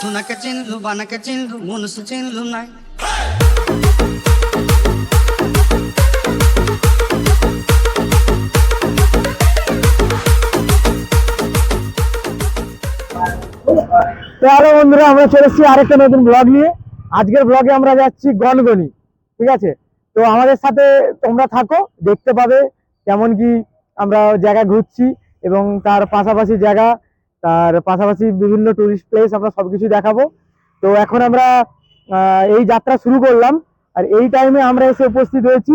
চুনাকে চিনলু বানাকে চিনলু মনুষ চিনলু নাই। তো হ্যালো বন্ধুরা, আমরা চলে এসেছি আরেকটা নতুন ব্লগ নিয়ে। আজকের ব্লগে আমরা যাচ্ছি গনগনি ঠিক আছে? তো আমাদের সাথে তোমরা থাকো, দেখতে পাবে কেমন কি আমরা জায়গা ঘুরছি এবং তার পাশাপাশি জায়গা তার পাশাপাশি বিভিন্ন টুরিস্ট প্লেস আমরা সবকিছু দেখাবো। তো এখন আমরা এই যাত্রা শুরু করলাম। আর এই টাইমে আমরা এসে উপস্থিত হয়েছি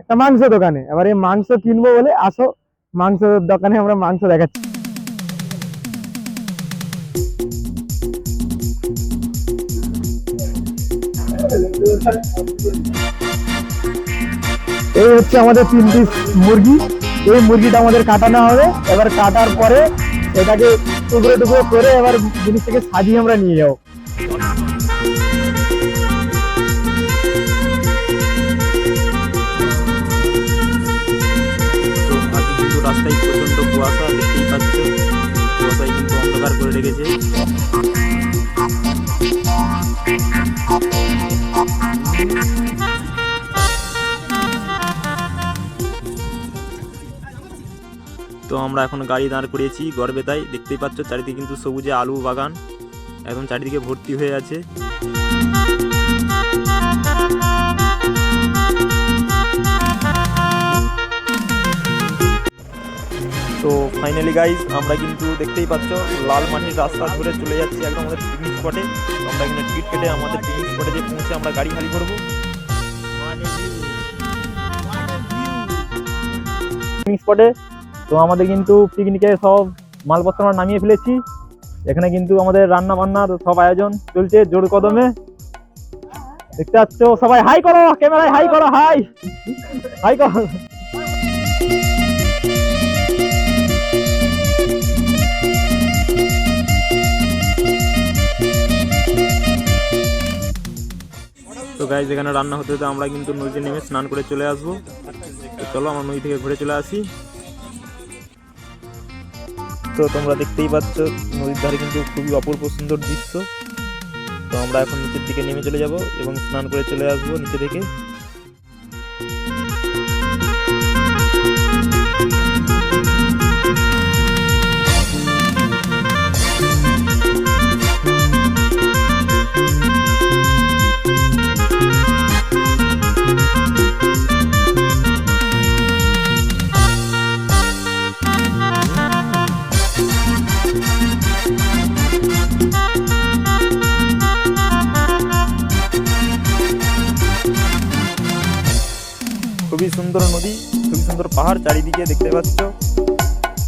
একটা মাংস দোকানে। এবার এই মাংস কিনবো বলে আসো, মাংস দোকানে আমরা মাংস দেখাচ্ছি। এই হচ্ছে আমাদের তিন পিস মুরগি। এই মুরগিটা আমাদের কাটানো হবে। এবার কাটার পরে এটাকে টুকরো টুকরো করে এবার জিনিসটাকে সাজিয়ে আমরা নিয়ে যাব। রাস্তায় প্রচণ্ড কুয়াশা দেখতেই পাচ্ছ। কুয়াশায় কিন্তু অন্ধকার করে রেখেছে। আমরা এখন গাড়ি দাঁড় করিয়েছি গড়বেতায় দেখতেই পাচ্ছ চারিদিকে কিন্তু সবুজে আলু বাগান। একদম চারিদিকে ভর্তি হয়ে আছে। তো ফাইনালি গাইজ আমরা কিন্তু দেখতেই পাচ্ছ লাল মাটির রাস্তা ধরে চলে যাচ্ছি একদম আমাদের পিকনিক স্পটে আমরা এখানে টিকিট কেটে আমাদের পিকনিক স্পটে যে পৌঁছে আমরা গাড়ি খালি করব। পিকনিক স্পটে তো আমাদের কিন্তু পিকনিকে সব মালপত্র আমরা নামিয়ে ফেলেছি। এখানে কিন্তু আমাদের রান্না বান্নার সব আয়োজন চলছে জোর কদমে। দেখতে পাচ্ছ সবাই হাই করো, ক্যামেরায় হাই করো হাই হাই করো। তো গাইজ এখানে রান্না হতে হতে আমরা কিন্তু নদীতে নেমে স্নান করে চলে আসব। চলো, আমরা নদী থেকে ঘুরে চলে আসি। তো তোমরা দেখতেই পাচ্ছ। নদীর ধারে কিন্তু খুবই অপূর্ব সুন্দর দৃশ্য। তো আমরা এখন নিচের দিকে নেমে চলে যাব এবং স্নান করে চলে আসব নিচে থেকে। খুবই সুন্দর নদী, খুবই সুন্দর পাহাড়, চারিদিকে দেখতে পাচ্ছ।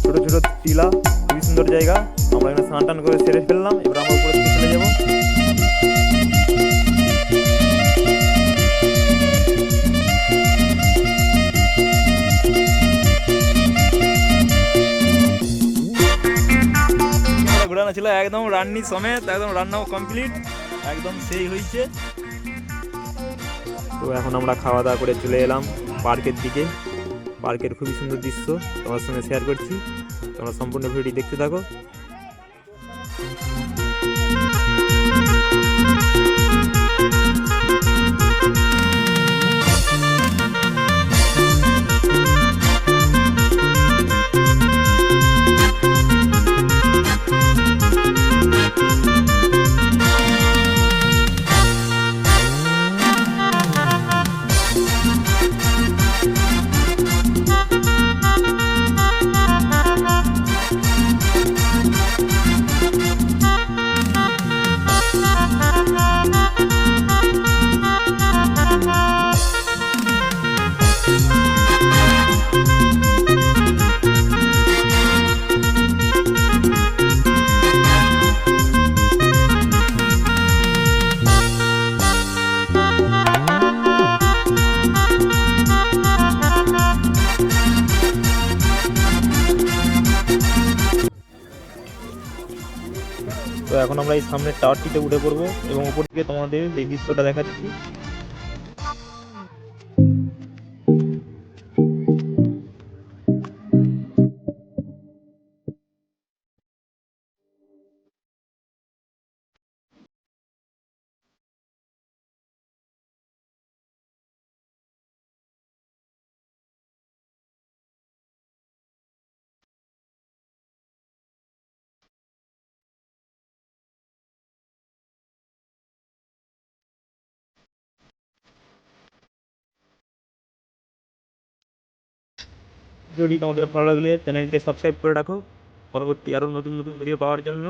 ছোট ছোট টিলা, খুবই সুন্দর জায়গা। আমরা এখানে স্নান টান করে সেরে ফেললাম, এবার আমরা উপরে চলে যাব। ঘোরানো ছিল একদম রান্নি সমেত, একদম রান্নাও কমপ্লিট, একদম সেই হয়েছে তো এখন আমরা খাওয়া দাওয়া করে চলে এলাম। পার্কের দিকে। পার্কের খুবই সুন্দর দৃশ্য তোমার সঙ্গে শেয়ার করছি। তোমরা সম্পূর্ণ ভিডিও দেখতে থাকো। তো এখন আমরা এই সামনের টাওয়ারটিতে উঠে পড়ব এবং উপর থেকে তোমাদের এই দৃশ্যটা দেখাচ্ছি। ভিডিওটি তোমাদের ভালো লাগলে চ্যানেলটি সাবস্ক্রাইব করে রাখো। পরবর্তী আরও নতুন নতুন ভিডিও পাওয়ার জন্য।